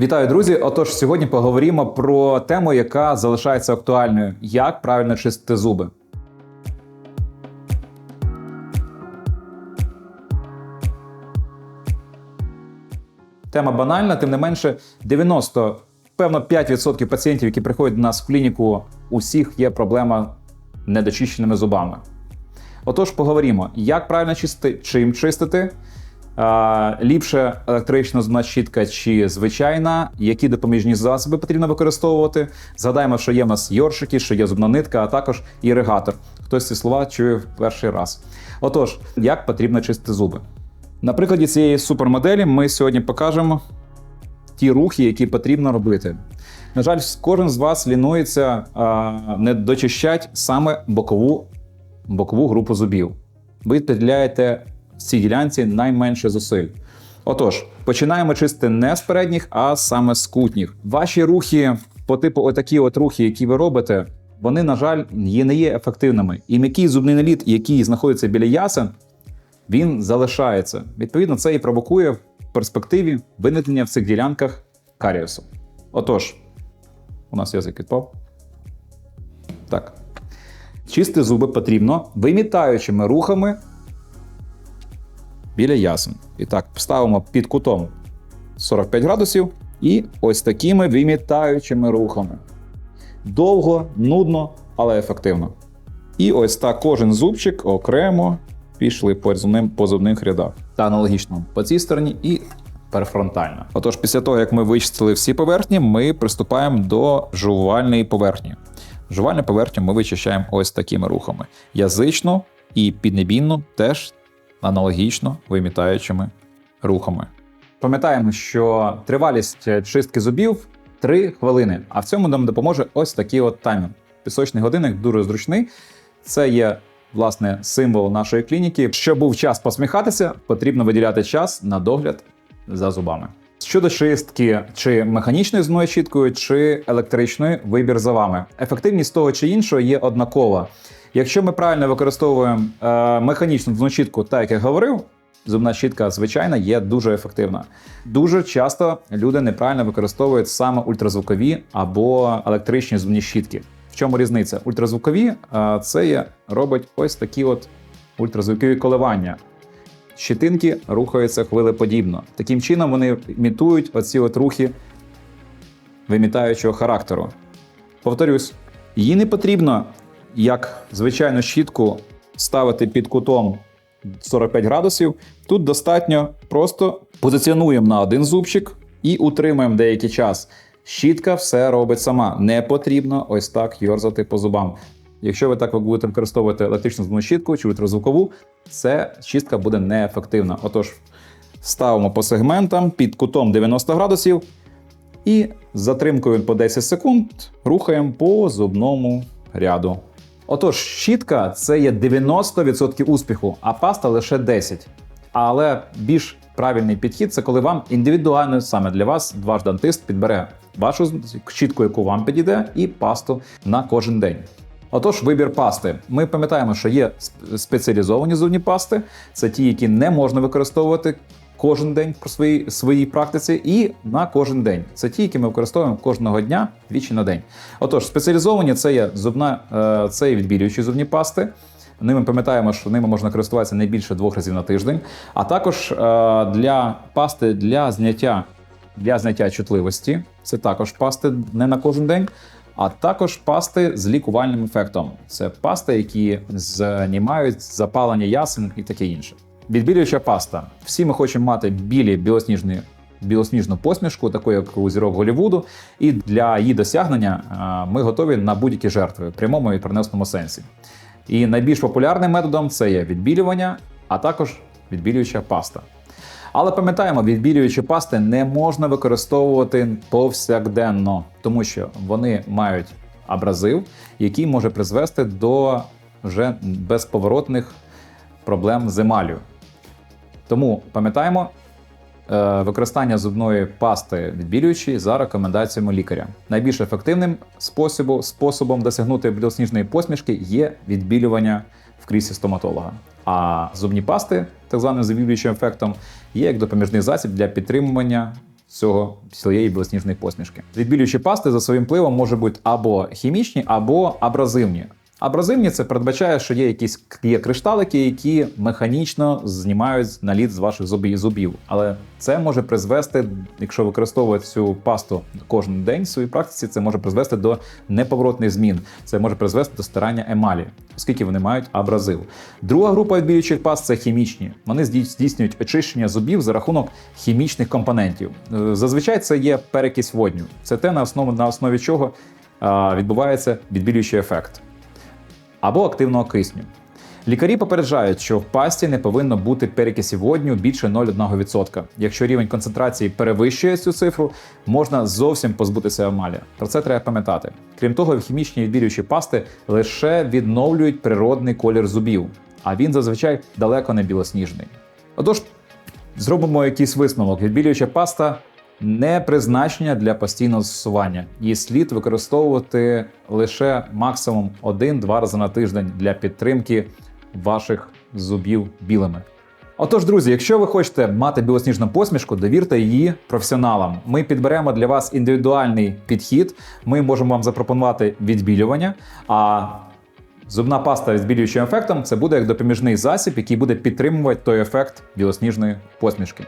Вітаю, друзі! Отож, сьогодні поговоримо про тему, яка залишається актуальною: як правильно чистити зуби. Тема банальна, тим не менше, 90, певно, 5% пацієнтів, які приходять до нас в клініку, у всіх є проблема недочищеними зубами. Отож, поговоримо, як правильно чистити, чим чистити. Ліпше електрична зубна щітка чи звичайна, які допоміжні засоби потрібно використовувати. Згадаємо, що є в нас йоршики, що є зубна нитка, а також іригатор. Хтось ці слова чує в перший раз. Отож, як потрібно чистити зуби? На прикладі цієї супермоделі ми сьогодні покажемо ті рухи, які потрібно робити. На жаль, кожен з вас лінується не дочищать саме бокову, бокову групу зубів. Ви підділяєте в цій ділянці найменше зусиль. Отож, починаємо чистити не з передніх, а саме з кутніх. Ваші рухи, по типу отакі от рухи, які ви робите, вони, на жаль, є, не є ефективними. І м'який зубний наліт, який знаходиться біля ясен, він залишається. Відповідно, це і провокує в перспективі виникнення в цих ділянках каріусу. Отож, у нас язик відпав. Так. Чисти зуби потрібно вимітаючими рухами біля ясен. І так, ставимо під кутом 45 градусів і ось такими вимітаючими рухами. Довго, нудно, але ефективно. І ось так кожен зубчик окремо пішли по зубним, по зубних рядах. Та аналогічно по цій стороні і перфронтально. Отож, після того, як ми вичистили всі поверхні, ми приступаємо до жувальної поверхні. Жувальну поверхню ми вичищаємо ось такими рухами. Язично і піднебінну теж аналогічно вимітаючими рухами. Пам'ятаємо, що тривалість чистки зубів 3 хвилини, а в цьому нам допоможе ось такий от таймер. Пісочний годинник дуже зручний. Це є власне символ нашої клініки. Щоб був час посміхатися, потрібно виділяти час на догляд за зубами. Щодо чистки чи механічною зубною щіткою, чи електричною, вибір за вами. Ефективність того чи іншого є однакова. Якщо ми правильно використовуємо е, механічну зубну щітку, так як я говорив, зубна щітка звичайна є дуже ефективна. Дуже часто люди неправильно використовують саме ультразвукові або електричні зубні щітки. В чому різниця? Ультразвукові е, це є, робить ось такі от ультразвукові коливання. Щитинки рухаються хвилеподібно. Таким чином вони імітують оці от рухи вимітаючого характеру. Повторюсь, її не потрібно, як звичайну щітку, ставити під кутом 45 градусів. Тут достатньо просто позиціонуємо на один зубчик і утримуємо деякий час. Щітка все робить сама. Не потрібно ось так йорзати по зубам. Якщо ви так будете використовувати електричну зубну щітку чи ультразвукову, це чистка буде неефективна. Отож, ставимо по сегментам під кутом 90 градусів і затримкою по 10 секунд рухаємо по зубному ряду. Отож, щітка це є 90% успіху, а паста лише 10%. Але більш правильний підхід це коли вам індивідуально саме для вас ваш дантист підбере вашу щітку, яку вам підійде, і пасту на кожен день. Отож, вибір пасти. Ми пам'ятаємо, що є спеціалізовані зубні пасти, це ті, які не можна використовувати кожен день по своїй своїй практиці, і на кожен день. Це ті, які ми використовуємо кожного дня двічі на день. Отож, спеціалізовані це є зубна, е, це є відбілюючі зубні пасти. Ними пам'ятаємо, що ними можна користуватися не більше двох разів на тиждень, а також е, для пасти для зняття для зняття чутливості. Це також пасти не на кожен день а також пасти з лікувальним ефектом. Це пасти, які знімають запалення ясен і таке інше. Відбілююча паста. Всі ми хочемо мати білі білосніжні. Білосніжну посмішку, таку як у зірок Голівуду, і для її досягнення ми готові на будь-які жертви в прямому і переносному сенсі. І найбільш популярним методом це є відбілювання, а також відбілююча паста. Але пам'ятаємо, відбілюючі пасти не можна використовувати повсякденно, тому що вони мають абразив, який може призвести до вже безповоротних проблем з емалю. Тому пам'ятаємо, е, використання зубної пасти відбілюючої за рекомендаціями лікаря. Найбільш ефективним способом, способом досягнути білосніжної посмішки є відбілювання в кріслі стоматолога. А зубні пасти, так званим завілюючим ефектом, є як допоміжний засіб для підтримування цього цієї білосніжної посмішки. Відбілюючі пасти за своїм впливом можуть бути або хімічні, або абразивні. Абразивні це передбачає, що є якісь є кришталики, які механічно знімають наліт з ваших зубів. Але це може призвести, якщо використовувати цю пасту кожен день в своїй практиці, це може призвести до неповоротних змін. Це може призвести до старання емалі, оскільки вони мають абразив. Друга група відбілюючих паст це хімічні. Вони здій- здійснюють очищення зубів за рахунок хімічних компонентів. Е, Зазвичай це є перекись водню. Це те, на основі, на основі чого відбувається відбілюючий ефект або активного кисню. Лікарі попереджають, що в пасті не повинно бути перекисів водню більше 0,1%. Якщо рівень концентрації перевищує цю цифру, можна зовсім позбутися емалі. Про це треба пам'ятати. Крім того, хімічні відбілюючі пасти лише відновлюють природний колір зубів, а він зазвичай далеко не білосніжний. Отож, зробимо якийсь висновок. Відбілююча паста не призначення для постійного застосування. Її слід використовувати лише максимум 1-2 рази на тиждень для підтримки ваших зубів білими. Отож, друзі, якщо ви хочете мати білосніжну посмішку, довірте її професіоналам. Ми підберемо для вас індивідуальний підхід. Ми можемо вам запропонувати відбілювання. А зубна паста з збілюючим ефектом це буде як допоміжний засіб, який буде підтримувати той ефект білосніжної посмішки.